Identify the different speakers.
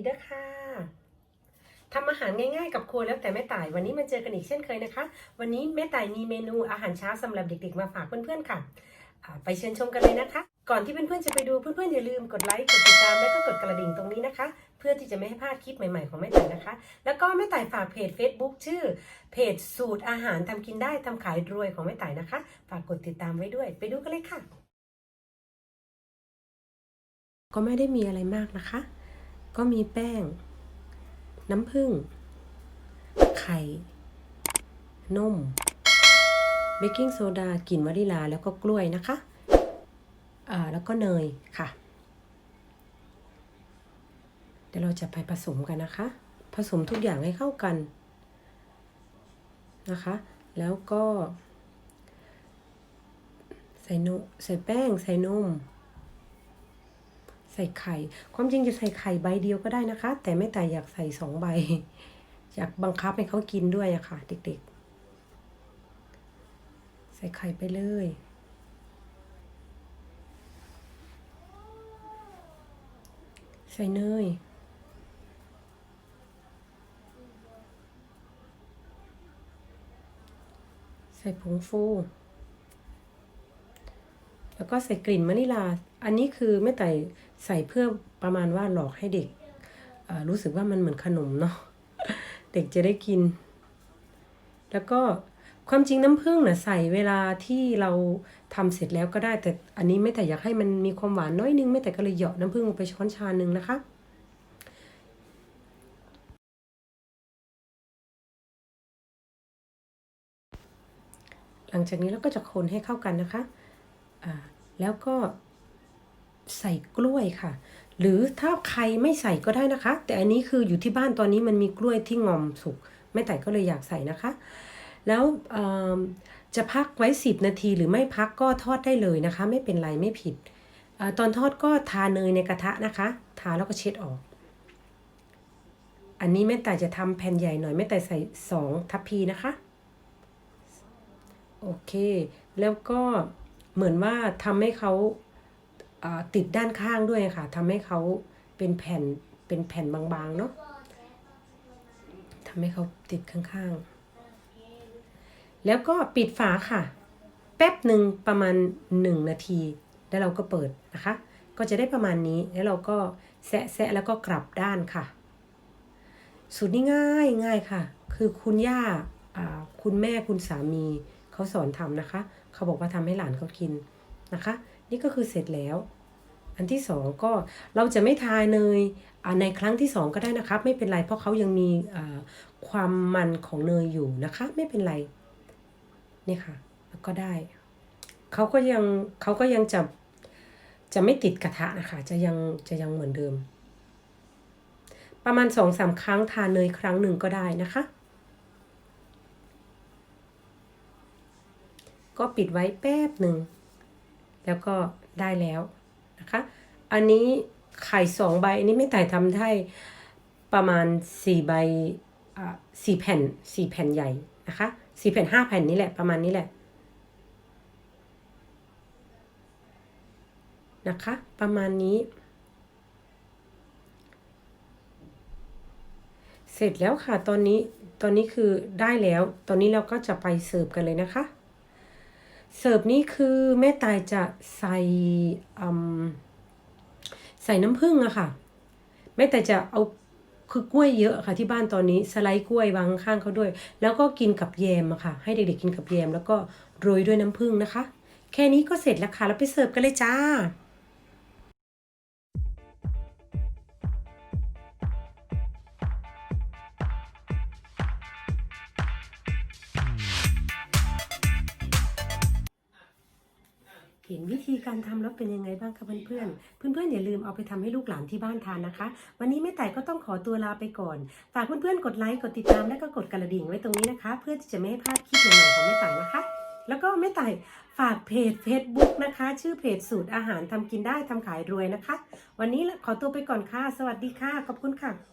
Speaker 1: ดีเด้อค่ะทำอาหารง่ายๆกับครัวแล้วแต่แม่ต่ายวันนี้มาเจอกันอีกเช่นเคยนะคะ วันนี้แม่ต่ายมีเมนูอาหารเช้าสำหรับเด็กๆมาฝากเพื่อนๆค่ะ ไปเชิญชมกันเลยนะคะ ก่อนที่เพื่อนๆจะไปดูเพื่อนๆอย่าลืมกดไลค์กดติดตามและก็กดกระดิ่งตรงนี้นะคะ เพื่อที่จะไม่ให้พลาดคลิปใหม่ๆของแม่ต่ายนะคะ แล้วก็แม่ต่ายฝากเพจ Facebook ชื่อ เพจสูตรอาหารทำกินได้ทำขายรวยของแม่ต่ายนะคะ ฝากกดติดตามไว้ด้วย ไปดูกันเลยค่ะ ก็ไม่ได้มีอะไรมากนะคะ ก็มีแป้ง น้ำผึ้ง ไข่ นม เบกกิ้งโซดากลิ่นวานิลาแล้วก็กล้วยนะคะ อ่า แล้วก็เนยค่ะ เดี๋ยวเราจะไปผสมกันนะคะ ผสมทุกอย่างให้เข้ากันนะคะ แล้วก็ ใส่นมใส่แป้ง ใส่นม ใส่ไข่ ความจริงจะใส่ไข่ใบเดียวก็ได้นะคะ แต่แม่แต่อยากใส่สองใบ อยากบังคับให้เขากินด้วยอะค่ะ เด็กๆ ใส่ไข่ไปเลยใส่เนยใส่ผงฟู แล้วก็ใส่กลิ่นมะนิลา อันนี้คือแม่ไต่ใส่เพื่อประมาณว่าหลอกให้เด็กรู้สึกว่ามันเหมือนขนมเนาะเด็กจะได้กิน แล้วก็ความจริงน้ำผึ้งน่ะใส่เวลาที่เราทำเสร็จแล้วก็ได้ แต่อันนี้ไม่แต่อยากให้มันมีความหวานน้อยนึง ไม่แต่ก็เลยเหยาะน้ำผึ้งลงไปช้อนชาหนึ่งนะคะหลังจากนี้เราก็จะคนให้เข้ากันนะคะ แล้วก็ใส่กล้วยค่ะ หรือถ้าใครไม่ใส่ก็ได้นะคะ แต่อันนี้คืออยู่ที่บ้านตอนนี้มันมีกล้วยที่งอมสุกแม่แต่ก็เลยอยากใส่นะคะ แล้วจะพักไว้ 10 นาทีหรือไม่พักก็ทอดได้เลยนะคะ ไม่เป็นไรไม่ผิดอตอนทอดก็ทาเนยในกระทะนะคะ ทาแล้วก็เช็ดออก อันนี้แม่แต่จะทำแผ่นใหญ่หน่อยแม่แต่ใส่ 2 ทัพพีนะคะ โอเค แล้วก็ เหมือนว่าทำให้เขาติดด้านข้างด้วยค่ะทำให้เขาเป็นแผ่นเป็นแผ่นบางๆเนาะทำให้เขาติดข้างๆ แล้วก็ปิดฝาค่ะ แป๊บหนึ่งประมาณ 1 นาที แล้วเราก็เปิดนะคะ ก็จะได้ประมาณนี้แล้วเราก็แซะแซะแล้วก็กลับด้านค่ะสูตรนี้ง่ายง่ายค่ะ คือคุณย่าคุณแม่คุณสามี เขาสอนทำนะคะ เขาบอกว่าทำให้หลานเขากินนะคะ นี่ก็คือเสร็จแล้ว อันที่สองก็เราจะไม่ทาเนยในครั้งที่สองก็ได้นะครับ ไม่เป็นไรเพราะเขายังมีความมันของเนยอยู่นะคะ ไม่เป็นไรนี่ค่ะแล้วก็ได้เขาก็ยังเขาก็ยังจะจะไม่ติดกระทะนะคะ จะยังจะยังเหมือนเดิม ประมาณสองสามครั้งทาเนยครั้งหนึ่งก็ได้นะคะ ก็ปิดไว้แป๊บหนึ่ง แล้วก็ได้แล้วนะคะ อันนี้ไข่สองใบ อันนี้ไม่ต่ายทำได้ประมาณสี่ใบสี่แผ่นสี่แผ่นใหญ่นะคะสี่แผ่นห้าแผ่นนี่แหละประมาณนี้แหละนะคะ ประมาณนี้ เสร็จแล้วค่ะตอนนี้ตอนนี้คือได้แล้ว ตอนนี้เราก็จะไปเสิร์ฟกันเลยนะคะ เสิร์ฟนี่คือแม่ตายจะใส่ใส่น้ำผึ้งอะค่ะ แม่แต่จะเอาคือกล้วยเยอะค่ะที่บ้านตอนนี้สไลด์กล้วยวางข้างเขาด้วย แล้วก็กินกับแยมอะค่ะ ให้เด็กๆกินกับแยม แล้วก็โรยด้วยน้ำผึ้งนะคะ แค่นี้ก็เสร็จแล้วค่ะ แล้วไปเสิร์ฟกันเลยจ้า เห็นวิธีการทำแล้วเป็นยังไงบ้างคะเพื่อนๆเพื่อนๆอย่าลืมเอาไปทำให้ลูกหลานที่บ้านทานนะคะ วันนี้แม่แต่ก็ต้องขอตัวลาไปก่อน ฝากเพื่อนๆกดไลค์กดติดตามและก็กดกระดิ่งไว้ตรงนี้นะคะ เพื่อที่จะไม่ให้พลาดคลิปใหม่ๆของแม่แต่นะคะ แล้วก็แม่แต่ฝากเพจ Facebook นะคะ ชื่อเพจสูตรอาหารทำกินได้ทำขายรวยนะคะ วันนี้ขอตัวไปก่อนค่ะ สวัสดีค่ะ ขอบคุณค่ะ